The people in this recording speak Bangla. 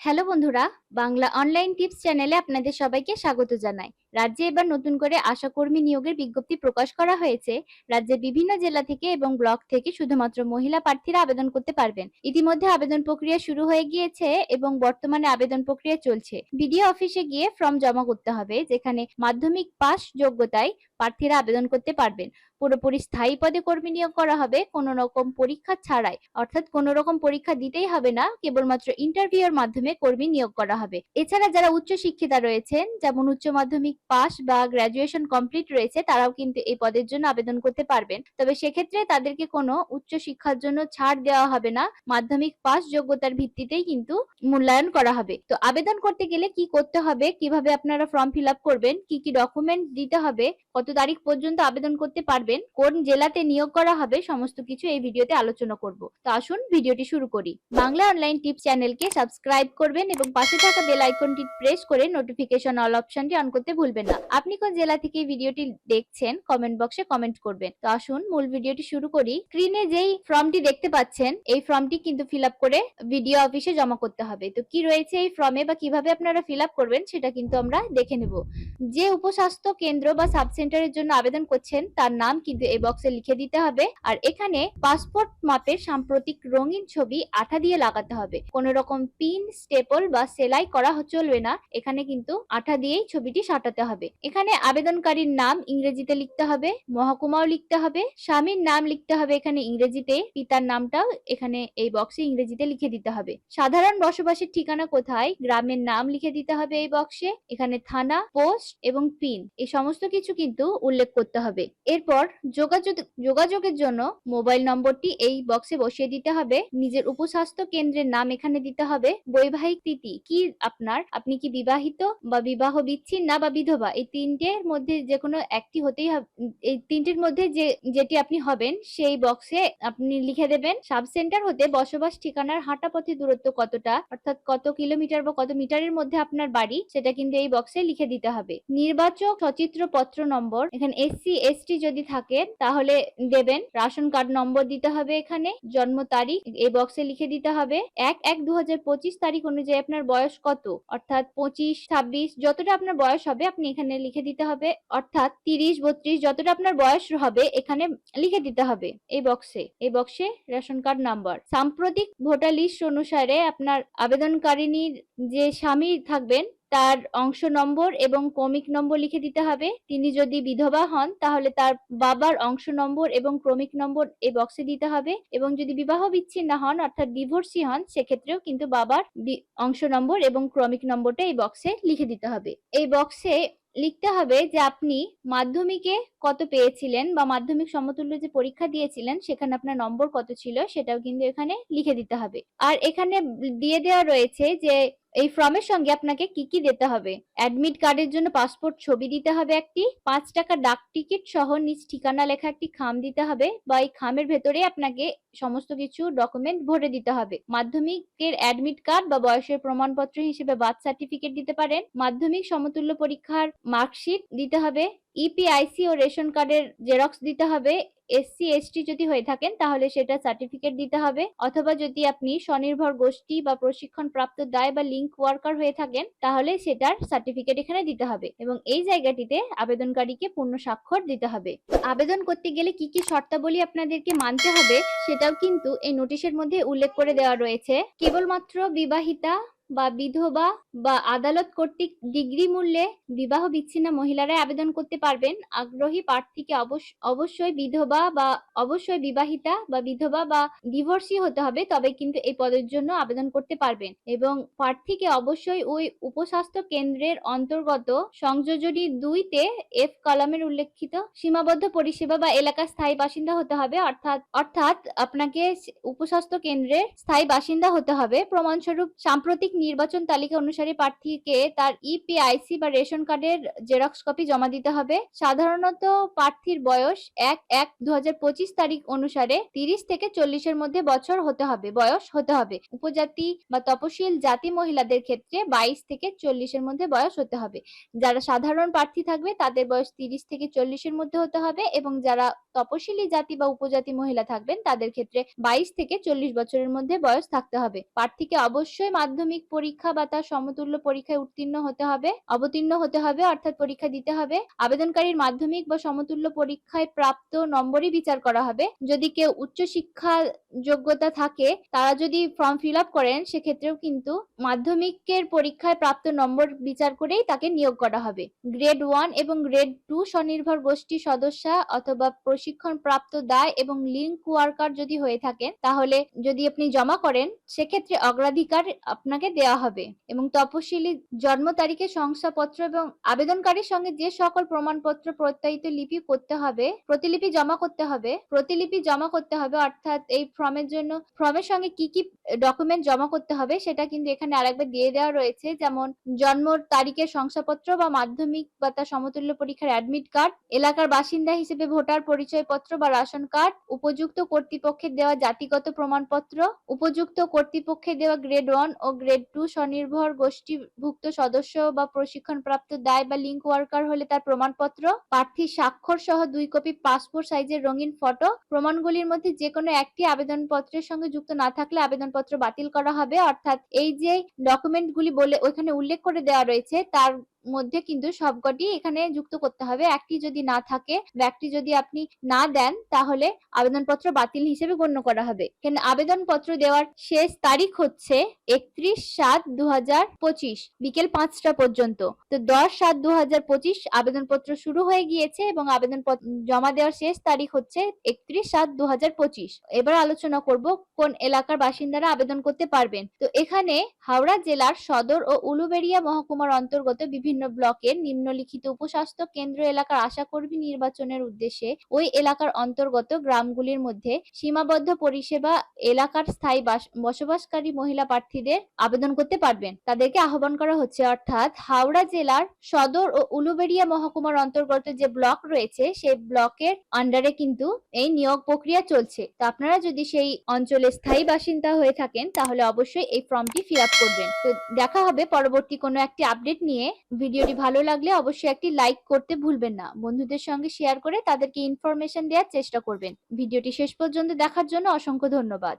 হ্যালো বন্ধুরা, বাংলা অনলাইন টিপস চ্যানেলে আপনাদের সবাইকে স্বাগত জানাই। রাজ্যে এবার নতুন করে আশাকর্মী নিয়োগের বিজ্ঞপ্তি প্রকাশ করা হয়েছে। রাজ্যের বিভিন্ন জেলা থেকে এবং ব্লক থেকে শুধুমাত্র মহিলা প্রার্থীরা আবেদন করতে পারবেন। ইতিমধ্যে আবেদন প্রক্রিয়া শুরু হয়ে গিয়েছে এবং বর্তমানে আবেদন প্রক্রিয়া চলছে। বিডিও অফিসে গিয়ে ফর্ম জমা করতে হবে, যেখানে মাধ্যমিক পাস যোগ্যতায় প্রার্থীরা আবেদন করতে পারবেন। পুরোপুরি স্থায়ী পদে কর্মী নিয়োগ করা হবে। কোনো রকম পরীক্ষা ছাড়াই। অর্থাৎ কোনো রকম পরীক্ষা দিতেই হবে না। কেবলমাত্র ইন্টারভিউর মাধ্যমে কর্মী নিয়োগ করা হবে। এছাড়া যারা উচ্চ শিক্ষিতা রয়েছেন, যেমন উচ্চ মাধ্যমিক পাস বা গ্রাজুয়েশন কমপ্লিট রয়েছে, তারাও কিন্তু এই পদের জন্য আবেদন করতে পারবেন। তবে সেক্ষেত্রে তাদেরকে কোনো উচ্চ শিক্ষার জন্য ছাড় দেওয়া হবে না। মাধ্যমিক পাস যোগ্যতার ভিত্তিতেই কিন্তু মূল্যায়ন করা হবে। তো আবেদন করতে গেলে কি করতে হবে? কীভাবে আপনারা ফর্ম ফিল করবেন? কি কি ডকুমেন্ট দিতে হবে? কত তারিখ পর্যন্ত আবেদন করতে পারবেন? কোন জেলাতে নিয়োগ করা হবে সমস্ত কিছু এই ভিডিওতে আলোচনা করব। তো আসুন ভিডিওটি শুরু করি। বাংলা অনলাইন টিপস চ্যানেলকে সাবস্ক্রাইব করবেন এবং পাশে থাকা বেল আইকনটি প্রেস করে নোটিফিকেশন অল অপশনটি অন করতে ভুলবেন না। আপনি কোন জেলা থেকে ভিডিওটি দেখছেন, কমেন্ট বক্সে কমেন্ট করবেন। তো আসুন মূল ভিডিওটি শুরু করি। স্ক্রিনে যেই ফর্মটি দেখতে পাচ্ছেন, এই ফর্মটি কিন্তু ফিল আপ করে ভিডিও অফিসে জমা করতে হবে। তো কি রয়েছে এই ফর্মে বা কীভাবে আপনারা ফিল আপ করবেন সেটা কিন্তু আমরা দেখে নেব। যে উপস্বাস্থ্য কেন্দ্র বা সাব সেন্টারের জন্য আবেদন করছেন, তার নাম কিন্তু এই বক্সে লিখে দিতে হবে। আর এখানে পাসপোর্ট মাপের সাম্প্রতিক রঙিন ছবি আঠা দিয়ে লাগাতে হবে। কোন রকম পিন স্টেপল বা সেলাই করা চলবে না। এখানে কিন্তু আঠা দিয়েই ছবিটি সাঁটাতে হবে। এখানে আবেদনকারীর নাম ইংরেজিতে লিখতে হবে, মহকুমাও লিখতে হবে, স্বামীর নাম লিখতে হবে এখানে ইংরেজিতে, পিতার নামটাও এখানে এই বক্সে ইংরেজিতে লিখে দিতে হবে। সাধারণ বসবাসের ঠিকানা কোথায়? গ্রামের নাম লিখে দিতে হবে এই বক্সে এখানে থানা পোস্ট এবং পিন এই সমস্ত কিছু কিন্তু উল্লেখ করতে হবে। এরপর যোগাযোগ, যোগাযোগের জন্য মোবাইল নম্বরটি এই বক্সে বসিয়ে দিতে হবে। নিজের উপস্বাস্থ্য কেন্দ্রের নাম এখানে দিতে হবে। বৈবাহিক তিথি, কি আপনার? আপনি কি বিবাহিত বা বিবাহ বিচ্ছিন্ন বা বিধবা? এই তিনটের মধ্যে যে কোনো একটি হতেই হবে এই তিনটির মধ্যে যে, যেটি আপনি হবেন, সেই বক্সে আপনি লিখে দেবেন সাব সেন্টার হতে বসবাস ঠিকানার হাঁটা পথে দূরত্ব কতটা? অর্থাৎ কত কিলোমিটার বা কত মিটারের মধ্যে আপনার বাড়ি? সেটা কিন্তু এই বক্সে লিখে দিতে হবে। নির্বাচক সচিত্র পত্র নম্বর, এখানে এসসি এসটি যদি থাকে তাহলে দেবেন। রাশন কার্ড নম্বর দিতে হবে এখানে, জন্ম তারিখ এই বক্সে লিখে দিতে হবে। এক এক দু তারিখ অনুযায়ী আপনার বয়স কত? অর্থাৎ পঁচিশ, ছাব্বিশ, যতটা আপনার বয়স হবে আপনি এখানে লিখে দিতে হবে। অর্থাৎ তিরিশ, বত্রিশ, যতটা আপনার বয়স হবে এখানে লিখে দিতে হবে এই বক্সে এই বক্সে রেশন কার্ড নাম্বার সাম্প্রতিক ভোটার লিস্ট অনুসারে আপনার আবেদনকারিনীর যে স্বামী থাকবেন তার অংশ নম্বর এবং ক্রমিক নম্বর লিখে দিতে হবে। তিনি যদি বিধবা হন, তাহলে তার বাবার অংশ নম্বর এবং ক্রমিক নম্বর এই বক্সে দিতে হবে। এবং যদি বিবাহ বিচ্ছিন্ন হন, অর্থাৎ ডিভোর্সি হন, সেক্ষেত্রেও কিন্তু বাবার অংশ নম্বর এবং ক্রমিক নম্বরটা এই বক্সে লিখে দিতে হবে। এই বক্সে লিখতে হবে যে, আপনি মাধ্যমিকে কত পেয়েছিলেন বা মাধ্যমিক সমতুল্য যে পরীক্ষা দিয়েছিলেন, সেখানে আপনার নম্বর কত ছিল সেটাও কিন্তু এখানে লিখে দিতে হবে। আর এখানে দিয়ে দেওয়া রয়েছে যে এই ফর্মের সঙ্গে আপনাকে কি কি দিতে হবে? অ্যাডমিট কার্ডের জন্য পাসপোর্ট ছবি দিতে হবে একটি, পাঁচ টাকা ডাক টিকিট সহ নিজ ঠিকানা লেখা একটি খাম দিতে হবে বা এই খামের ভেতরে আপনাকে সমস্ত কিছু ডকুমেন্ট ভরে দিতে হবে। মাধ্যমিকের অ্যাডমিট কার্ড বা বয়সের প্রমাণপত্র হিসেবে বার্থ সার্টিফিকেট দিতে পারেন। মাধ্যমিক সমতুল্য পরীক্ষার মার্কশিট দিতে হবে। ইপিআইসি ও রেশন কার্ডের জেরক্স দিতে হবে এসসি এসটি যদি হয়ে থাকেন, তাহলে সেটা সার্টিফিকেট দিতে হবে। অথবা যদি আপনি স্বনির্ভর গোষ্ঠী বা প্রশিক্ষণ প্রাপ্ত দায় বা লিঙ্ক ওয়ার্কার হয়ে থাকেন, তাহলে সেটার সার্টিফিকেট এখানে দিতে হবে এবং এই জায়গাটিতে আবেদনকারীকে পূর্ণ স্বাক্ষর দিতে হবে। আবেদন করতে গেলে কি কি শর্তাবলী আপনাদেরকে মানতে হবে, সেটাও কিন্তু এই নোটিশের মধ্যে উল্লেখ করে দেওয়া রয়েছে। কেবলমাত্র বিবাহিতা বা বিধবা বা আদালত কর্তৃক ডিগ্রি মূল্যে বিবাহ বিচ্ছিন্ন মহিলারাই আবেদন করতে পারবেন। আগ্রহী প্রার্থীকে অবশ্য- অবশ্যই বিধবা বা অবশ্যই বিবাহিতা বা বিধবা বা ডিভোর্সি হতে হবে, তবে কিন্তু এই পদের জন্য আবেদন করতে পারবেন। এবং প্রার্থীকে অবশ্যই ওই উপস্বাস্থ্য কেন্দ্রের অন্তর্গত সংযোজনী দুইতে এফ কলামের উল্লেখিত সীমাবদ্ধ পরিষেবা বা এলাকার স্থায়ী বাসিন্দা হতে হবে, অর্থাৎ অর্থাৎ আপনাকে উপস্বাস্থ্য কেন্দ্রের স্থায়ী বাসিন্দা হতে হবে। প্রমাণস্বরূপ সাম্প্রতিক নির্বাচন তালিকা অনুসারে প্রার্থীকে তার ইপিআইসি বা রেশন কার্ডের জেরক্স কপি জমা দিতে হবে। সাধারণত প্রার্থীর বয়স এক এক দু তারিখ অনুসারে তিরিশ থেকে চল্লিশের মধ্যে বছর হতে হবে, বয়স হতে হবে। উপজাতি বা তপশিল জাতি মহিলাদের ক্ষেত্রে বাইশ থেকে চল্লিশের মধ্যে বয়স হতে হবে। যারা সাধারণ প্রার্থী থাকবে, তাদের বয়স তিরিশ থেকে চল্লিশের মধ্যে হতে হবে এবং যারা তপশিলি জাতি বা উপজাতি মহিলা থাকবেন, তাদের ক্ষেত্রে বাইশ থেকে চল্লিশ বছরের মধ্যে বয়স থাকতে হবে। প্রার্থীকে অবশ্যই মাধ্যমিক পরীক্ষা বা তার সমতুল্য পরীক্ষায় উত্তীর্ণ হতে হবে, অবতীর্ণ হতে হবে, অর্থাৎ পরীক্ষা দিতে হবে। আবেদনকারীর মাধ্যমিক বা সমতুল্য পরীক্ষায় প্রাপ্ত নম্বরই বিচার করা হবে। যদি কেউ উচ্চ শিক্ষা যোগ্যতা থাকে, তারা যদি ফর্ম ফিল আপ করেন, সেক্ষেত্রেও কিন্তু মাধ্যমিকের পরীক্ষায় প্রাপ্ত নম্বর বিচার করেই তাকে নিয়োগ করা হবে। গ্রেড ওয়ান এবং গ্রেড টু স্বনির্ভর গোষ্ঠী সদস্যা অথবা প্রশিক্ষণ প্রাপ্ত দায় এবং লিঙ্ক ওয়ার্কার যদি হয়ে থাকেন, তাহলে যদি আপনি জমা করেন, সেক্ষেত্রে অগ্রাধিকার আপনাকে দেওয়া হবে এবং তপশিলি জন্ম তারিখে শংসাপত্র এবং আবেদনকারীর সঙ্গে যে সকল প্রমাণপত্র প্রত্যায়িত লিপি করতে হবে, প্রতিলিপি জমা করতে হবে, প্রতিলিপি জমা করতে হবে, অর্থাৎ এই ফর্মের জন্য ফর্মের সঙ্গে কি কি ডকুমেন্ট জমা করতে হবে সেটা কিন্তু এখানে আরেকবার দিয়ে দেওয়া রয়েছে। যেমন জন্ম তারিখের শংসাপত্র বা মাধ্যমিক বা তার সমতুল্য পরীক্ষার অ্যাডমিট কার্ড এলাকার বাসিন্দা হিসেবে ভোটার পরিচয়পত্র বা রেশন কার্ড উপযুক্ত কর্তৃপক্ষের দেওয়া জাতিগত প্রমাণপত্র, উপযুক্ত কর্তৃপক্ষের দেওয়া গ্রেড ওয়ান ও গ্রেড টু স্বনির্ভর গোষ্ঠীভুক্ত সদস্য বা প্রশিক্ষণপ্রাপ্ত দায় বা লিঙ্ক ওয়ার্কার হলে তার প্রমাণপত্র প্রার্থীর স্বাক্ষর সহ দুই কপি পাসপোর্ট সাইজের রঙিন ফটো প্রমাণগুলির মধ্যে যে কোনো একটি আবেদনপত্রের সঙ্গে যুক্ত না থাকলে আবেদনপত্র বাতিল করা হবে। অর্থাৎ এই যে ডকুমেন্টগুলি বলে ওইখানে উল্লেখ করে দেওয়া রয়েছে, তার মধ্যে কিন্তু সবকটি এখানে যুক্ত করতে হবে। একটি যদি না থাকে বা একটি যদি আপনি না দেন, তাহলে আবেদনপত্র বাতিল হিসেবে গণ্য করা হবে। কেন, আবেদনপত্র দেওয়ার শেষ তারিখ হচ্ছে একত্রিশ সাত দু পঁচিশ, বিকেল পাঁচটা পর্যন্ত। তো দশ সাত দু পঁচিশ আবেদনপত্র শুরু হয়ে গিয়েছে এবং আবেদনপত্র জমা দেওয়ার শেষ তারিখ হচ্ছে একত্রিশ সাত দু পঁচিশ। এবার আলোচনা করব কোন এলাকার বাসিন্দারা আবেদন করতে পারবেন। তো এখানে হাওড়া জেলার সদর ও উলুবেড়িয়া মহকুমার অন্তর্গত বিভিন্ন ব্লকের নিম্নলিখিত উপস্বাস্থ্য কেন্দ্র এলাকার আশাকর্মী নির্বাচনের উদ্দেশ্যে ওই এলাকার অন্তর্গত গ্রামগুলির মধ্যে সীমাবদ্ধ পরিষেবা এলাকার স্থায়ী বসবাসকারী মহিলা প্রার্থীদের আবেদন করতে পারবেন। তাদেরকে আহ্বান করা হচ্ছে, অর্থাৎ হাওড়া জেলার সদর ও উলুবেড়িয়া মহকুমার অন্তর্গত যে ব্লক রয়েছে, সেই ব্লকের আন্ডারে কিন্তু এই নিয়োগ প্রক্রিয়া চলছে। তো আপনারা যদি সেই অঞ্চলে স্থায়ী বাসিন্দা হয়ে থাকেন, তাহলে অবশ্যই এই ফর্মটি ফিল করবেন। তো দেখা হবে পরবর্তী কোনো একটি আপডেট নিয়ে। ভিডিওটি ভালো লাগলে অবশ্যই একটি লাইক করতে ভুলবেন না। বন্ধুদের সঙ্গে শেয়ার করে তাদেরকে ইনফরমেশন দেওয়ার চেষ্টা করবেন। ভিডিওটি শেষ পর্যন্ত দেখার জন্য অসংখ্য ধন্যবাদ।